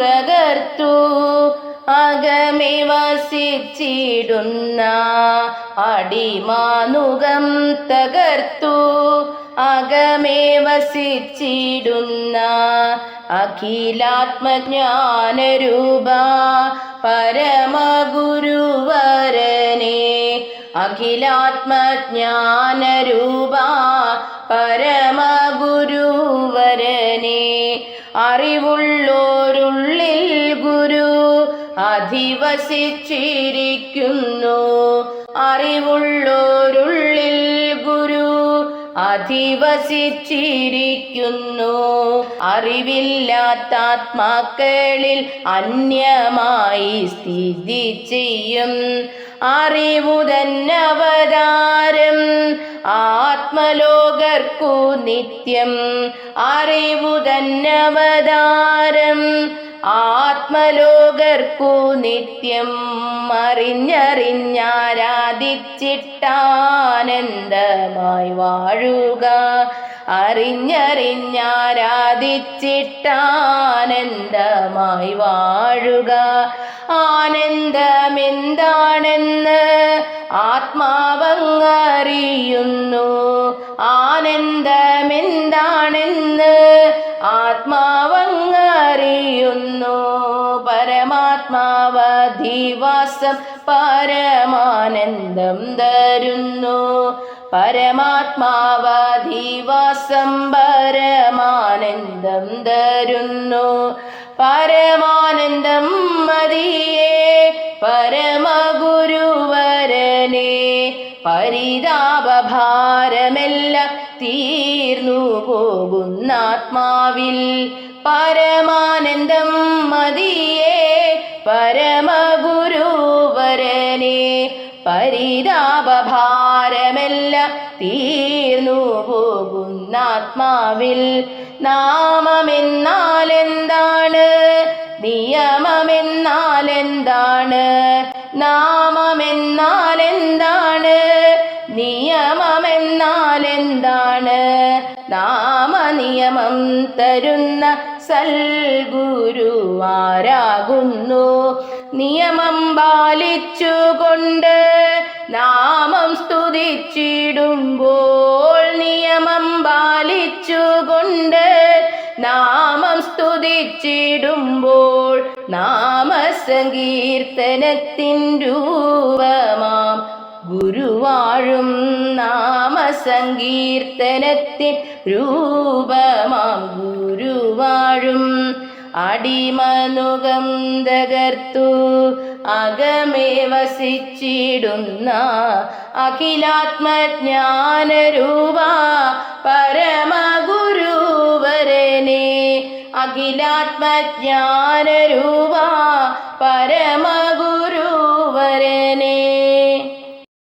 തകർത്തു അകമേ വസിച്ചിടുന്ന അടിമാനുകം തകർത്തു അകമേ വസിച്ചിടുന്ന അഖിലാത്മജ്ഞാനരൂപ പരമഗുരുവരനെ അഖിലാത്മജ്ഞാനരൂപ പരമഗുരുവരനെ. അറിവുള്ളോരുള്ളിൽ ഗുരു അധിവസിച്ചിരിക്കുന്നു. അറിവുള്ളോരുള്ളിൽ അധിവസിച്ചിരിക്കുന്നു. അറിവില്ലാത്താത്മാക്കളിൽ അന്യമായി സ്ഥിതി ചെയ്യും. അറിവു തന്നവതാരം ആത്മലോകർക്കു നിത്യം. അറിവു തന്നവതാരം ആത്മലോകർക്കു നിത്യം അറിഞ്ഞറിഞ്ഞാരാധിച്ചിട്ടാനന്ദമായി വാഴുക. അറിഞ്ഞറിഞ്ഞാരാധിച്ചിട്ടാനന്ദമായി വാഴുക. ആനന്ദമെന്താണെന്ന് ആത്മാവങ്ങറിയുന്നു. ആനന്ദമെന്താണെന്ന് ആത്മാവങ്ങറിയുന്നു പരമാത്മാവധിവാസം പരമാനന്ദം തരുന്നു. പരമാത്മാവധിവാസം പരമാനന്ദം തരുന്നു. പരമാനന്ദം മതിയേ പരമഗുരുവരനെ. പരിതാപഭാരമെല്ലാം തീർന്നു പോകുന്ന ആത്മാവിൽ പരമാനന്ദം പരമഗുരുവരനെ പരിതാപഭാരമെല്ലാം തീർന്നു പോകുന്ന ആത്മാവിൽ നാമമെന്നാൽ എന്താണ് നിയമമെന്നാൽ എന്താണ് നാമമെന്നാൽ എന്താണ് നിയമമെന്നാൽ എന്താണ് നാമനിയമം തരുന്ന സൽഗുരുവാരാകുന്നു നിയമം പാലിച്ചുകൊണ്ട് നാമം സ്തുതിച്ചിടുമ്പോൾ നിയമം പാലിച്ചുകൊണ്ട് നാമം സ്തുതിച്ചിടുമ്പോൾ നാമസങ്കീർത്തനത്തിൻ രൂപമാം. ഗുരുവാഴും നാമസങ്കീർത്തനത്തിൻ രൂപമാം. അടിമനുകം തകർത്തു അകമേ വസിച്ചിടുന്ന അഖിലാത്മജ്ഞാനരൂപ പരമഗുരുവരനെ. അഖിലാത്മജ്ഞാനരൂപ പരമഗുരുവരനെ.